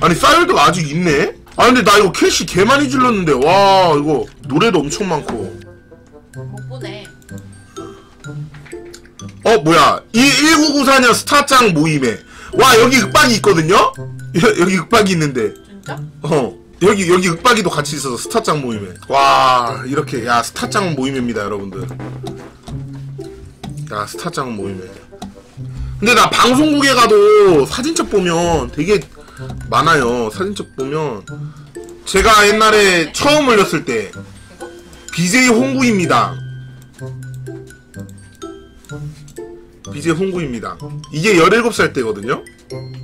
아니 사이드가 아직 있네? 아 근데 나 이거 캐시 개 많이 질렀는데 와 이거 노래도 엄청 많고 못 보네. 어 뭐야 이 1994년 스타짱 모임에 와 여기 윽박이 있거든요? 여- 여기 윽박이 있는데 진짜? 어 여기 여기 윽박이도 같이 있어서 스타짱 모임에 와 이렇게 야 스타짱 모임입니다 여러분들 야 스타짱 모임에 근데 나 방송국에 가도 사진첩 보면 되게 많아요 사진첩 보면 제가 옛날에 처음 올렸을 때? BJ 홍구입니다 BJ 홍구입니다 이게 17살 때거든요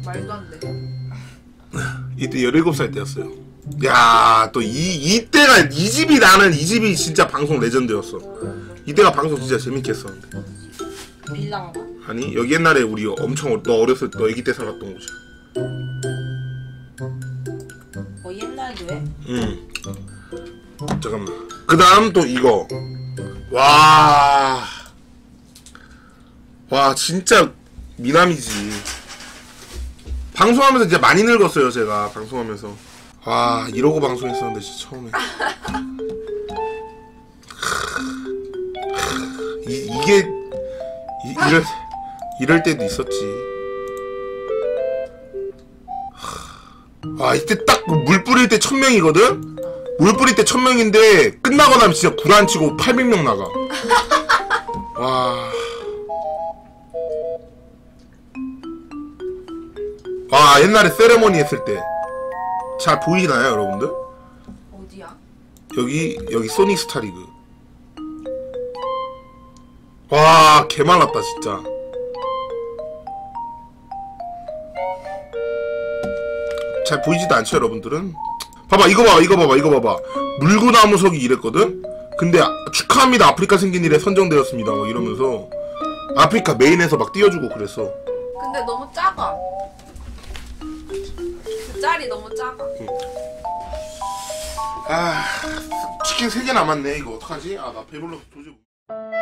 말도 안 돼. 이때 17살 때였어요. 야, 또 이, 이때가, 이 집이 나는 이 집이 진짜 방송 레전드였어. 이때가 방송 진짜 재밌게 했었는데. 빌랑가? 아니, 여기 옛날에 우리 엄청, 어- 너 어렸을 때, 너 애기 때 살았던 곳이야. 뭐 옛날 교회? 응. 잠깐만. 그 다음 또 이거. 와. 와, 진짜 미남이지. 방송하면서 진짜 많이 늙었어요, 제가. 방송하면서. 와, 이러고 방송했었는데, 진짜 처음에. 이, 이게, 이, 이럴, 이럴 때도 있었지. 와, 이때 딱 물 뿌릴 때 천명이거든? 물 뿌릴 때 천명인데, 끝나고 나면 진짜 구란 치고 800명 나가. 와. 와, 옛날에 세레머니 했을 때. 잘 보이나요, 여러분들? 어디야? 여기, 여기 소닉 스타리그. 와, 개말랐다, 진짜. 잘 보이지도 않죠, 여러분들은? 봐봐, 이거 봐봐, 이거 봐봐, 이거 봐봐. 물구나무 석이 이랬거든? 근데, 아- 축하합니다, 아프리카 생긴 일에 선정되었습니다. 막 이러면서. 아프리카 메인에서 막 띄워주고 그랬어. 근데 너무 작아. 그 짤이 너무 작아. 아, 치킨 3개 남았네. 이거 어떡하지? 아, 나 배불러서 도저히. 못-